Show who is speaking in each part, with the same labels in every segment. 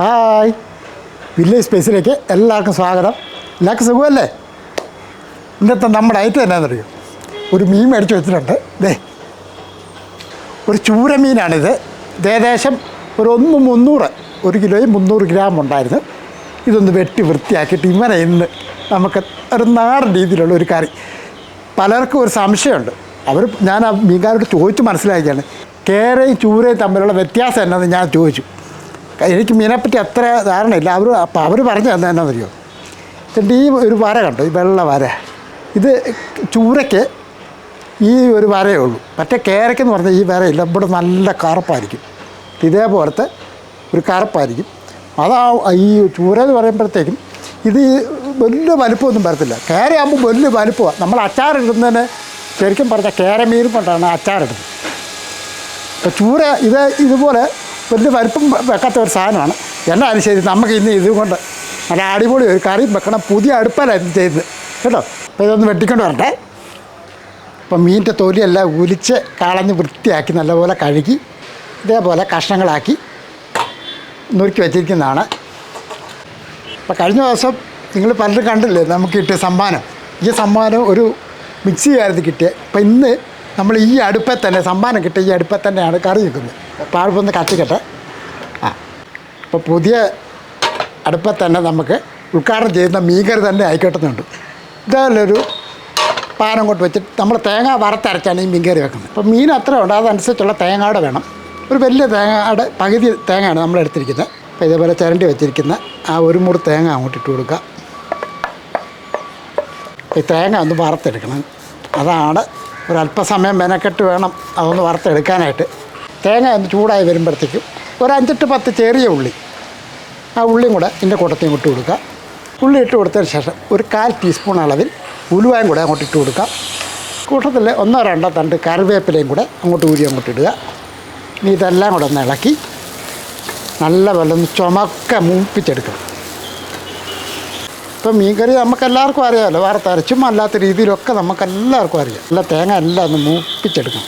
Speaker 1: Hi. Village സ്പേസിലേക്ക് എല്ലാവർക്കും സ്വാഗതം. എല്ലാവർക്കും സുഖമല്ലേ? ഇന്നത്തെ നമ്മുടെ ഐറ്റം എന്നാണെന്നറിയോ ഒരു മീൻ മേടിച്ച് വെച്ചിട്ടുണ്ട്. ദേ ഒരു ചൂര മീനാണിത് ഇത് ഏകദേശം ഒരു ഒന്ന് മുന്നൂറ് ഒരു കിലോയും മുന്നൂറ് ഗ്രാം ഉണ്ടായിരുന്നു. ഇതൊന്ന് വെട്ടി വൃത്തിയാക്കിയിട്ട് ഇങ്ങനെ ഇന്ന് നമുക്ക് ഒരു നാടൻ രീതിയിലുള്ള ഒരു കറി. പലർക്കും ഒരു സംശയമുണ്ട്. അവർ ഞാൻ ആ മീൻകാരോട് ചോദിച്ച് മനസ്സിലാക്കിയാണ്. കേരയും ചൂരയും തമ്മിലുള്ള വ്യത്യാസം എന്നാന്ന് ഞാൻ ചോദിച്ചു. എനിക്ക് മീനെപ്പറ്റി അത്ര ധാരണയില്ല അവർ അപ്പോൾ അവർ പറഞ്ഞു തന്നെ എന്നാ എന്നാണെന്നറിയോ എന്നിട്ട് ഈ ഒരു വര കണ്ടു? ഈ വെള്ള വര. ഇത് ചൂരയ്ക്ക് ഈ ഒരു വരയേ ഉള്ളൂ. മറ്റേ കേരക്കെന്ന് പറഞ്ഞാൽ ഈ വരയില്ല. ഇവിടെ നല്ല കറുപ്പായിരിക്കും. ഇതേപോലത്തെ ഒരു കറുപ്പായിരിക്കും. അതാ ഈ ചൂര എന്ന് പറയുമ്പോഴത്തേക്കും ഇത് വലിയ വലിപ്പമൊന്നും വരത്തില്ല. കേരയാകുമ്പോൾ വലിയ വലിപ്പമാണ് നമ്മൾ അച്ചാറിടുന്നതിന് ശരിക്കും പറഞ്ഞാൽ കേരമീൻ കൊണ്ടാണ് അച്ചാറിടുന്നത്. അപ്പോൾ ചൂര ഇത് ഇതുപോലെ വലിയ വലിപ്പം വെക്കാത്ത ഒരു സാധനമാണ്. എന്നാലും ശരി നമുക്ക് ഇന്ന് ഇതുകൊണ്ട് നല്ല അടിപൊളി ഒരു കറി വെക്കണം. പുതിയ അടുപ്പാലായിരുന്നു ചെയ്തത്. കേട്ടോ? അപ്പോൾ ഇതൊന്ന് വെട്ടിക്കൊണ്ട് വരട്ടെ. അപ്പം മീനിന്റെ തൊലിയെല്ലാം ഉലിച്ച് കളഞ്ഞ് വൃത്തിയാക്കി നല്ലപോലെ കഴുകി ഇതേപോലെ കഷ്ണങ്ങളാക്കി നുറുക്കി വെച്ചിരിക്കുന്നതാണ്. അപ്പോൾ കഴിഞ്ഞ ദിവസം നിങ്ങൾ പലരും കണ്ടില്ലേ നമുക്ക് കിട്ടിയ സമ്മാനം ഈ സമ്മാനം ഒരു മിക്സിയായിരുന്നു കിട്ടിയത് അപ്പോൾ ഇന്ന് നമ്മൾ ഈ അടുപ്പേ തന്നെ സമ്മാനം കിട്ടിയ ഈ അടുപ്പേ തന്നെയാണ് കറി വെക്കുന്നത്. അടുപ്പൊന്ന് കത്തിക്കട്ടെ ആ. അപ്പോൾ പുതിയ അടുപ്പത്തന്നെ നമുക്ക് ഉദ്ഘാടനം ചെയ്യുന്ന മീൻകറി തന്നെ ആയിക്കോട്ടുന്നുണ്ട്. ഇതല്ലൊരു പാനം കൊണ്ട് വെച്ചിട്ട് നമ്മൾ തേങ്ങ വറുത്തരച്ചാണ് ഈ മീൻകറി വെക്കുന്നത്. അപ്പോൾ മീൻ അത്ര ഉണ്ട് അതനുസരിച്ചുള്ള തേങ്ങയുടെ വേണം. ഒരു വലിയ തേങ്ങയുടെ പകുതി തേങ്ങയാണ് നമ്മൾ എടുത്തിരിക്കുന്നത്. അപ്പോൾ ഇതേപോലെ ചിരണ്ടി വെച്ചിരിക്കുന്ന ആ ഒരു മുറി തേങ്ങ അങ്ങോട്ട് ഇട്ട് കൊടുക്കുക ഈ തേങ്ങ ഒന്ന് വറുത്തെടുക്കണം. അതാണ് ഒരല്പസമയം മെനക്കെട്ട് വേണം അതൊന്ന് വറുത്തെടുക്കാനായിട്ട്. തേങ്ങ ചൂടായി വരുമ്പോഴത്തേക്കും ഒരു അഞ്ചെട്ട് പത്ത് ചെറിയ ഉള്ളി. ആ ഉള്ളിയും കൂടെ ഇതിന്റെ കൂട്ടത്തിൽ ഇട്ട് കൊടുക്കുക. ഉള്ളി ഇട്ട് കൊടുത്തതിന് ശേഷം ഒരു കാൽ ടീസ്പൂൺ അളവിൽ ഉലുവായും കൂടെ അങ്ങോട്ട് ഇട്ട് കൊടുക്കുക. കൂട്ടത്തിൽ ഒന്നോ രണ്ടോ തണ്ട് കറിവേപ്പിലയും കൂടെ അങ്ങോട്ട് ഊരി അങ്ങോട്ട് ഇടുക. ഇനി ഇതെല്ലാം കൂടെ ഒന്ന് ഇളക്കി നല്ല പോലെ ഒന്ന് ചുമക്ക മൂപ്പിച്ചെടുക്കണം ഇപ്പം മീൻകറി നമുക്ക് എല്ലാവർക്കും അറിയാമല്ലോ വറുത്തരച്ചും അല്ലാത്ത രീതിയിലൊക്കെ നമുക്ക് എല്ലാവർക്കും അറിയാം. നല്ല തേങ്ങ എല്ലാം ഒന്ന് മൂപ്പിച്ചെടുക്കണം.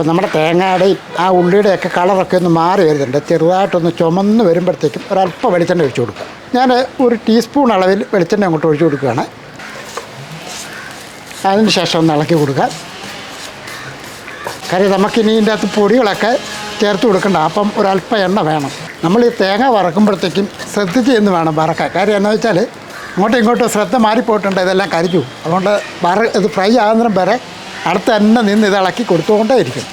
Speaker 1: അപ്പം നമ്മുടെ തേങ്ങയുടെ ആ ഉള്ളിയുടെ ഒക്കെ കളറൊക്കെ ഒന്ന് മാറി വരുന്നുണ്ട്. ചെറുതായിട്ടൊന്ന് ചുമന്ന് വരുമ്പോഴത്തേക്കും ഒരല്പം വെളിച്ചെണ്ണ ഒഴിച്ചു കൊടുക്കുക. ഞാൻ ഒരു ടീസ്പൂൺ അളവിൽ വെളിച്ചെണ്ണ അങ്ങോട്ട് ഒഴിച്ചു കൊടുക്കുകയാണ്. അതിന് ശേഷം ഒന്ന് ഇളക്കി കൊടുക്കുക. കാര്യം നമുക്കിനി ഇതിന്റെ അകത്ത് പൊടികളൊക്കെ ചേർത്ത് കൊടുക്കണ്ട. അപ്പം ഒരല്പം എണ്ണ വേണം. നമ്മൾ ഈ തേങ്ങ വറക്കുമ്പോഴത്തേക്കും ശ്രദ്ധിച്ച് എന്ന് വേണം വറക്കാൻ. കാര്യം എന്താ വെച്ചാൽ അങ്ങോട്ടും ഇങ്ങോട്ടും ശ്രദ്ധ മാറിപ്പോയിട്ടുണ്ട്. ഇതെല്ലാം കരിഞ്ഞു. അതുകൊണ്ട് വറ ഇത് ഫ്രൈ ആകുന്നതിനും വരെ അടുത്ത് തന്നെ നിന്ന് ഇത് ഇളക്കി കൊടുത്തുകൊണ്ടേയിരിക്കും.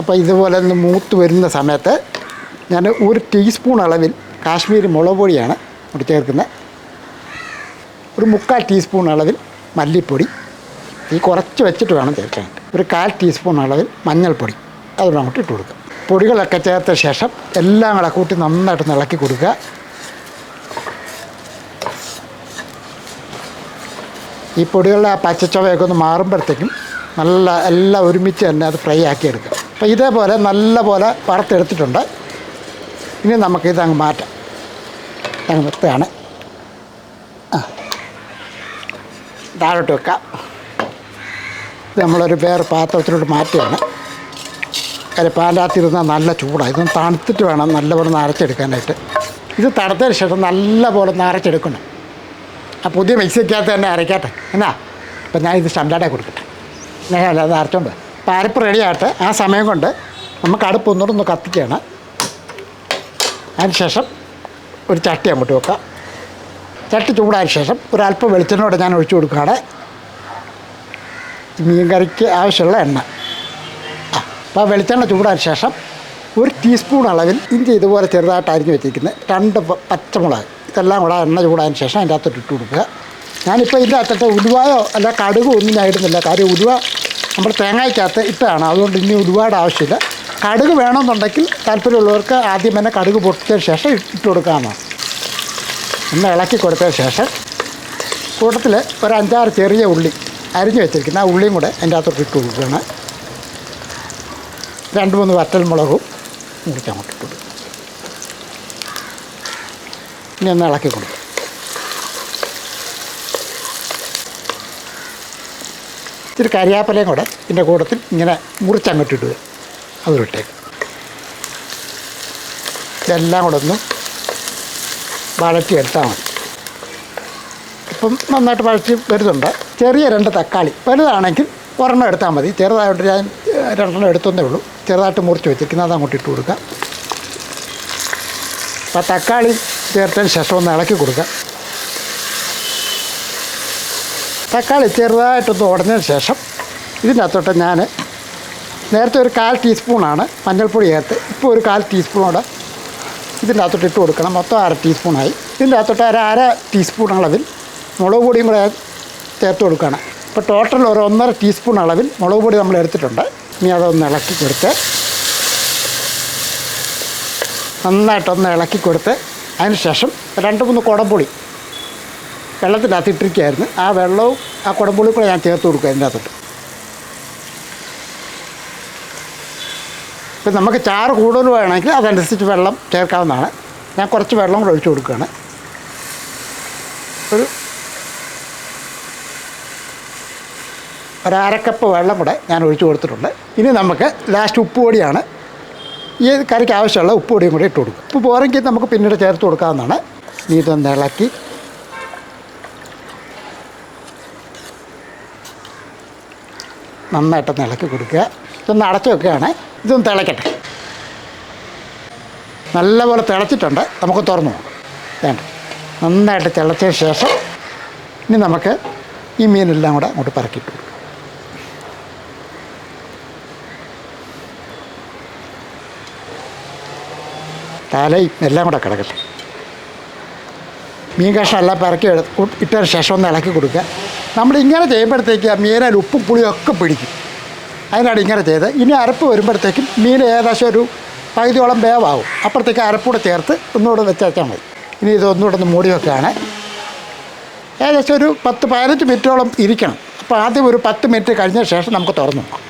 Speaker 1: അപ്പോൾ ഇതുപോലെ ഒന്ന് മൂത്ത് വരുന്ന സമയത്ത് ഞാൻ ഒരു ടീസ്പൂൺ അളവിൽ കാശ്മീരി മുളക് പൊടിയാണ് ഇവിടെ ചേർക്കുന്നത്. ഒരു മുക്കാൽ ടീസ്പൂൺ അളവിൽ മല്ലിപ്പൊടി. ഈ കുറച്ച് വെച്ചിട്ട് വേണം ചേർക്കാൻ. ഒരു കാൽ ടീസ്പൂൺ അളവിൽ മഞ്ഞൾപ്പൊടി. അതുകൂടെ അങ്ങോട്ട് ഇട്ട് കൊടുക്കുക. പൊടികളൊക്കെ ചേർത്ത ശേഷം എല്ലാം കൂടെ കൂട്ടി നന്നായിട്ട് ഇളക്കി കൊടുക്കുക. ഈ പൊടികളുടെ ആ പച്ചച്ചവയൊക്കെ ഒന്ന് മാറുമ്പോഴത്തേക്കും നല്ല എല്ലാം ഒരുമിച്ച് തന്നെ അത് ഫ്രൈ ആക്കി എടുക്കുക അപ്പോൾ ഇതേപോലെ നല്ല പോലെ വറുത്തെടുത്തിട്ടുണ്ട്. ഇനി നമുക്കിത് അങ്ങ് മാറ്റാം. അങ്ങ് നിർത്തുകയാണ് ആ. താഴോട്ട് വെക്കാം. ഇത് നമ്മളൊരു വേറെ പാത്രത്തിലോട്ട് മാറ്റുകയാണ്. കാര്യം പാലാത്തിരുന്നാൽ നല്ല ചൂടാണ്. ഇതൊന്ന് തണുത്തിട്ട് വേണം നല്ലപോലെ നരച്ചെടുക്കാനായിട്ട്. ഇത് തണുത്തതിന് ശേഷം നല്ലപോലെ നരച്ചെടുക്കണം. ആ പുതിയ മിക്സിക്കകത്ത് തന്നെ അരയ്ക്കട്ടെ. എന്നാ? അപ്പം ഞാൻ ഇത് സ്റ്റാൻഡാർഡേ കൊടുക്കട്ടെ. ഞാൻ അത് അരച്ചോണ്ട് അപ്പോൾ അരപ്പ് റെഡിയായിട്ട് ആ സമയം കൊണ്ട് നമുക്ക് അടുപ്പ് ഒന്നുകൂടെ ഒന്ന് കത്തിക്കുകയാണ്. അതിനുശേഷം ഒരു ചട്ടി അങ്ങോട്ട് വെക്കാം. ചട്ടി ചൂടായ ശേഷം ഒരല്പം വെളിച്ചെണ്ണയോടെ ഞാൻ ഒഴിച്ചു കൊടുക്കുകയാണ്. മീൻ കറിക്ക് ആവശ്യമുള്ള എണ്ണ. ആ അപ്പോൾ വെളിച്ചെണ്ണ ചൂടായ ശേഷം ഒരു ടീസ്പൂൺ അളവിൽ ഇഞ്ചി ഇതുപോലെ ചെറുതായിട്ട് അരിഞ്ഞ് വെച്ചിരിക്കുന്നത് രണ്ട് പച്ചമുളക്. ഇതെല്ലാം കൂടെ എണ്ണ ചൂടായതിന് ശേഷം അതിന്റെ അകത്തോട്ട് ഇട്ട് കൊടുക്കുക. ഞാനിപ്പോൾ ഇതിന്റെ അകത്തോട്ട് ഉലുവായോ അല്ല കടുകോ ഒന്നും ഞാൻ ഇടുന്നില്ല. കാര്യം ഉലുവ നമ്മൾ തേങ്ങയ്ക്കകത്ത് ഇട്ടാണ്. അതുകൊണ്ട് ഇനി ഒരുപാട് ആവശ്യമില്ല. കടുക് വേണമെന്നുണ്ടെങ്കിൽ താല്പര്യമുള്ളവർക്ക് ആദ്യം തന്നെ കടുക് പൊട്ടിച്ചതിന് ശേഷം ഇട്ട് കൊടുക്കാമെന്നാണ്. ഒന്ന് ഇളക്കി കൊടുത്തതിന് ശേഷം കൂട്ടത്തിൽ ഒരു അഞ്ചാറ് ചെറിയ ഉള്ളി അരിഞ്ഞു വെച്ചിരിക്കുന്ന ആ ഉള്ളിയും കൂടെ അതിന്റെ അകത്തോട്ട് ഇട്ട് കൊടുക്കുകയാണ്. രണ്ട് മൂന്ന് വറ്റൽ മുളകും അങ്ങോട്ട് ഇട്ട് കൊടുക്കും ഇനി ഒന്ന് ഇളക്കി കൊടുക്കും ഇത്തിരി കരിയാപ്പലയും കൂടെ ഇതിന്റെ കൂട്ടത്തിൽ ഇങ്ങനെ മുറിച്ചങ്ങോട്ട് ഇടുക അതിലിട്ടേക്ക്. ഇതെല്ലാം കൂടെ ഒന്ന് വഴറ്റി എടുത്താൽ മതി. ഇപ്പം നന്നായിട്ട് വഴറ്റി വരുന്നുണ്ട്. ചെറിയ രണ്ട് തക്കാളി. വലുതാണെങ്കിൽ ഒരെണ്ണം എടുത്താൽ മതി. ചെറുതായിട്ട് ഞാൻ രണ്ടെണ്ണം എടുത്തതേ ഉള്ളൂ. ചെറുതായിട്ട് മുറിച്ച് വെച്ചിരിക്കുന്നത് അത് അങ്ങോട്ട് ഇട്ട് കൊടുക്കുക. അപ്പോൾ തക്കാളി ചേർത്തതിന് ശേഷം ഒന്ന് ഇളക്കി കൊടുക്കുക. തക്കാളി ചെറുതായിട്ടൊന്ന് ഉടഞ്ഞതിന് ശേഷം ഇതിനകത്തോട്ട് ഞാൻ നേരത്തെ ഒരു കാൽ ടീസ്പൂണാണ് മഞ്ഞൾപ്പൊടി ചേർത്ത് ഇപ്പോൾ ഒരു കാൽ ടീസ്പൂണോടെ ഇതിന്റെ അകത്തോട്ട് ഇട്ട് കൊടുക്കണം. മൊത്തം അര ടീസ്പൂണായി. ഇതിന്റെ അകത്തോട്ട് ഒരു അര ടീസ്പൂൺ അളവിൽ മുളക് പൊടിയും കൂടെ ചേർത്ത് കൊടുക്കുകയാണ്. ഇപ്പോൾ ടോട്ടൽ ഒരു ഒന്നര ടീസ്പൂൺ അളവിൽ മുളക് പൊടി നമ്മൾ എടുത്തിട്ടുണ്ട്. ഇനി അതൊന്ന് ഇളക്കി കൊടുത്ത് നന്നായിട്ടൊന്ന് ഇളക്കി കൊടുത്ത് അതിന് ശേഷം രണ്ട് മൂന്ന് കുടംപുളി വെള്ളത്തിനകത്ത് ഇട്ടിരിക്കുകയായിരുന്നു ആ വെള്ളവും ആ കുടമ്പുള്ളി കൂടെ ഞാൻ ചേർത്ത് കൊടുക്കുക അതിന്റെ അകത്തോട്ട് ഇപ്പം നമുക്ക് ചാറ് കൂടുതൽ വേണമെങ്കിൽ അതനുസരിച്ച് വെള്ളം ചേർക്കാവുന്നതാണ്. ഞാൻ കുറച്ച് വെള്ളം കൂടെ ഒഴിച്ചു കൊടുക്കുകയാണ്. ഒരു ഒരരക്കപ്പ് വെള്ളം കൂടെ ഞാൻ ഒഴിച്ചു കൊടുത്തിട്ടുണ്ട്. ഇനി നമുക്ക് ലാസ്റ്റ് ഉപ്പ് പൊടിയാണ് ഈ കറിക്ക് ആവശ്യമുള്ള ഉപ്പ് പൊടിയും കൂടി ഇട്ട് കൊടുക്കും. ഉപ്പ് പോരെങ്കിൽ നമുക്ക് പിന്നീട് ചേർത്ത് കൊടുക്കാവുന്നതാണ്. ഇനി ഇതൊന്ന് ഇളക്കി നന്നായിട്ടൊന്ന് ഇളക്കി കൊടുക്കുക. ഇതൊന്ന് അടച്ചു വെക്കുകയാണ്. ഇതൊന്ന് തിളയ്ക്കട്ടെ നല്ലപോലെ തിളച്ചിട്ടുണ്ട്. നമുക്ക് തുറന്നു നോക്കാം. വേണ്ട നന്നായിട്ട് തിളച്ചതിന് ശേഷം ഇനി നമുക്ക് ഈ മീനെല്ലാം കൂടെ അങ്ങോട്ട് പറക്കിയിട്ടു തലയും എല്ലാം കൂടെ കിടക്കട്ടെ. മീൻ കഷ്ണം എല്ലാം പറക്കി ഇട്ടതിന് ശേഷം ഒന്ന് ഇളക്കി കൊടുക്കുക. നമ്മൾ ഇങ്ങനെ ചെയ്യുമ്പോഴത്തേക്ക് ആ മീനിൽ ഉപ്പും ഒക്കെ പിടിക്കും. അതിനാണ് ഇങ്ങനെ ചെയ്തത്. ഇനി അരപ്പ് വരുമ്പോഴത്തേക്കും മീൻ ഏകദേശം ഒരു പകുതിയോളം വേവാകും അപ്പോഴത്തേക്ക് അരപ്പൂടെ ചേർത്ത് ഒന്നുകൂടെ വെച്ചാൽ മതി. ഇനി ഇതൊന്നുകൂടെ ഒന്ന് മൂടി വെക്കുകയാണ്. ഏകദേശം ഒരു പത്ത് പതിനഞ്ച് മിനിറ്റോളം ഇരിക്കണം. അപ്പോൾ ആദ്യം ഒരു പത്ത് മിനിറ്റ് കഴിഞ്ഞ ശേഷം നമുക്ക് തുറന്നു നോക്കാം.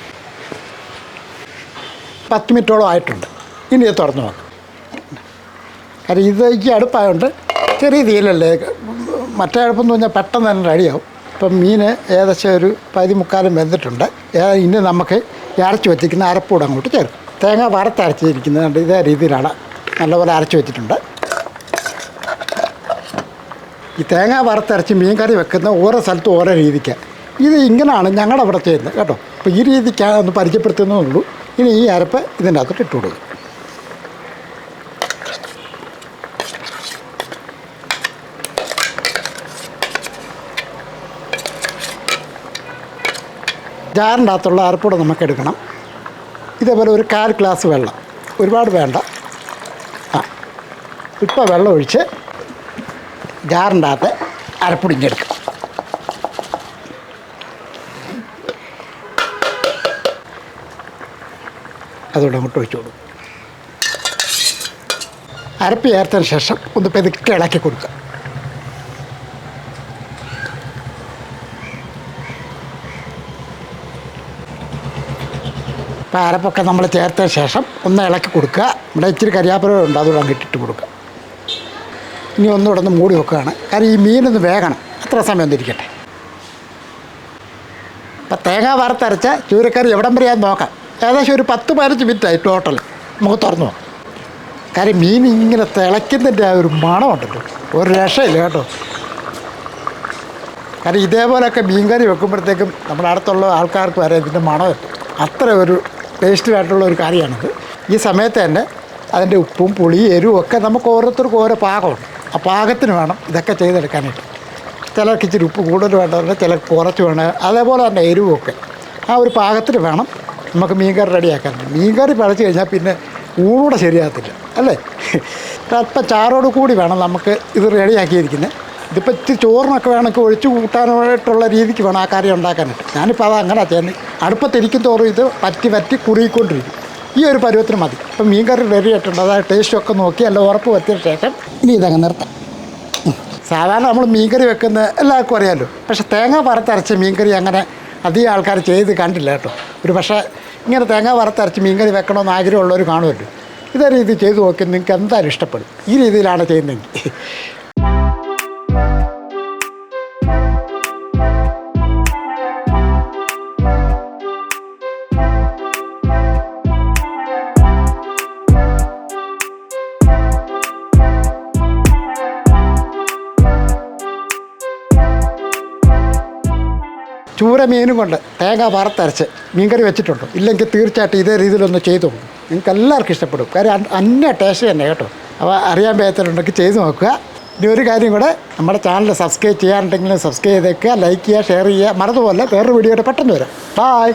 Speaker 1: പത്ത് മിനിറ്റോളം ആയിട്ടുണ്ട്. ഇനി ഇത് തുറന്നു നോക്കാം. കാരണം ഇത് ഈ അടുപ്പായതുകൊണ്ട് ചെറിയ തീയിലല്ലേ? മറ്റേ അടുപ്പെന്ന് പറഞ്ഞാൽ പെട്ടെന്ന് തന്നെ റെഡിയാവും. ഇപ്പം മീൻ ഏകദേശം ഒരു പതി മുക്കാലും വെന്തിട്ടുണ്ട് ഇനി നമുക്ക് അരച്ചു വെച്ചിരിക്കുന്ന അരപ്പൂടെ അങ്ങോട്ട് ചേർക്കും. തേങ്ങ വറുത്തരച്ചിരിക്കുന്നതുകൊണ്ട് ഇതേ രീതിയിലാണ് നല്ലപോലെ അരച്ച് വെച്ചിട്ടുണ്ട്. ഈ തേങ്ങ വറുത്തരച്ച് മീൻ കറി വെക്കുന്ന ഓരോ സ്ഥലത്തും ഓരോ രീതിക്ക്. ഇത് ഇങ്ങനെയാണ് ഞങ്ങളുടെ അവിടെ ചെയ്യുന്നത് കേട്ടോ. അപ്പോൾ ഈ രീതിക്കാണ് ഒന്ന് പരിചയപ്പെടുത്തുന്നേ ഇനി ഈ അരപ്പ് ഇതിന്റെ അകത്തോട്ട് ഇട്ട് കൊടുക്കും. ജാറിന്റെ അകത്തുള്ള അരപ്പൂടെ നമുക്ക് എടുക്കണം ഇതേപോലെ ഒരു കാൽ ഗ്ലാസ് വെള്ളം. ഒരുപാട് വേണ്ട. ആ. ഇപ്പോൾ വെള്ളം ഒഴിച്ച് ജാറിന്റെ അകത്ത് അരപ്പൊടിഞ്ഞെടുക്കും അതുകൊണ്ട് അങ്ങോട്ട് ഒഴിച്ചു കൊടുക്കും അരപ്പ് ചേർത്തതിന് ശേഷം ഒന്ന് പെതുക്കെ ഇളക്കി കൊടുക്കുക. അപ്പോൾ അരപ്പൊക്കെ നമ്മൾ ചേർത്ത ശേഷം ഒന്ന് ഇളക്കി കൊടുക്കുക. ഇവിടെ ഇച്ചിരി കരിയാപ്പല ഉണ്ട് അതുകൂടെ അങ്ങ് ഇട്ടിട്ട് കൊടുക്കുക. ഇനി ഒന്നുകൂടെ ഒന്ന് മൂടി വെക്കുകയാണ്. കാരണം ഈ മീനൊന്ന് വേകണം. അത്ര സമയം ഒന്നിരിക്കട്ടെ അപ്പം തേങ്ങ വറുത്തരച്ച ചൂരക്കറി എവിടം വരെ നോക്കാം. ഏകദേശം ഒരു പത്ത് പതിനഞ്ച് മിനിറ്റായി ടോട്ടൽ നമുക്ക് തുറന്നു നോക്കാം. കാര്യം മീൻ ഇങ്ങനെ തിളയ്ക്കുന്നതിന്റെ ആ ഒരു മണമുണ്ടല്ലോ. ഒരു രക്ഷയില്ല കേട്ടോ. കാരണം ഇതേപോലെയൊക്കെ മീൻകറി വെക്കുമ്പോഴത്തേക്കും നമ്മുടെ അടുത്തുള്ള ആൾക്കാർക്ക് വരെ ഇതിന്റെ മണം അത്ര ഒരു ടേസ്റ്റി ആയിട്ടുള്ള ഒരു കറിയാണത് ഈ സമയത്ത് തന്നെ അതിന്റെ ഉപ്പും പുളിയും എരിവും ഒക്കെ നമുക്ക് ഓരോരുത്തർക്കും ഓരോ പാകമുണ്ട്. ആ പാകത്തിന് വേണം ഇതൊക്കെ ചെയ്തെടുക്കാനായിട്ട്. ചിലർക്ക് ഇച്ചിരി ഉപ്പ് കൂടുതൽ വേണ്ടതുണ്ട് ചിലർക്ക് കുറച്ച് വേണം. അതേപോലെ തന്നെ എരിവുമൊക്കെ ആ ഒരു പാകത്തിന് വേണം നമുക്ക് മീൻകറി റെഡിയാക്കാൻ മീൻകറി പഴച്ച് കഴിഞ്ഞാൽ പിന്നെ ഊണൂടെ ശരിയാകത്തില്ല അല്ലേ? അല്പം ചാറോട് കൂടി വേണം നമുക്ക് ഇത് റെഡിയാക്കിയിരിക്കുന്നത്. ഇതിപ്പോൾ ഇത്തിരി ചോറിനൊക്കെ വേണമെങ്കിൽ ഒഴിച്ച് കൂട്ടാനായിട്ടുള്ള രീതിക്ക് വേണം ആ കറി ഉണ്ടാക്കാനായിട്ട്. ഞാനിപ്പോൾ അത് അങ്ങനെ ചെയ്യുന്നത് അടുപ്പത്തിരിക്കും തോറും ഇത് പറ്റി പറ്റി കുറുകിക്കൊണ്ടിരിക്കും. ഈ ഒരു പരുവത്തിന് മതി. ഇപ്പം മീൻ കറി റെഡി ആയിട്ടുണ്ട്. അതായത് ടേസ്റ്റൊക്കെ നോക്കി എല്ലാം ഉറപ്പ് വരുത്തിയ ശേഷം ഇനി ഇതങ്ങ് നിർത്താം. സാധാരണ നമ്മൾ മീൻകറി വെക്കുന്ന എല്ലാവർക്കും അറിയാമല്ലോ പക്ഷേ തേങ്ങ വറുത്തരച്ച് മീൻകറി അങ്ങനെ അധികം ആൾക്കാർ ചെയ്ത് കണ്ടില്ല കേട്ടോ. ഒരു പക്ഷേ ഇങ്ങനെ തേങ്ങ വറുത്തരച്ച് മീൻകറി വെക്കണമെന്ന് ആഗ്രഹമുള്ളവർ കാണുമല്ലോ. ഇതേ രീതി ചെയ്ത് നോക്കി നിങ്ങൾക്ക് എന്തായാലും ഇഷ്ടപ്പെടും. ഈ രീതിയിലാണ് ചെയ്യുന്നതെങ്കിൽ. ചൂര മീനും കൊണ്ട് തേങ്ങ വറുത്തരച്ച് മീൻകറി വെച്ചിട്ടുണ്ട്. ഇല്ലെങ്കിൽ തീർച്ചയായിട്ടും ഇതേ രീതിയിലൊന്ന് ചെയ്തു നോക്കും. നിങ്ങൾക്ക് എല്ലാവർക്കും ഇഷ്ടപ്പെടും. കാര്യം അന്ന ടേസ്റ്റ് തന്നെ കേട്ടോ. അപ്പോൾ അറിയാൻ പേത്തിട്ടുണ്ടെങ്കിൽ ചെയ്തു നോക്കുക. ഇനി ഒരു കാര്യം കൂടെ നമ്മുടെ ചാനൽ സബ്സ്ക്രൈബ് ചെയ്യാനുണ്ടെങ്കിൽ സബ്സ്ക്രൈബ് ചെയ്തേക്കുക ലൈക്ക് ചെയ്യുക ഷെയർ ചെയ്യുക. മറന്നുപോലെ വേറൊരു വീഡിയോയുടെ പെട്ടെന്ന് വരാം. ബായ്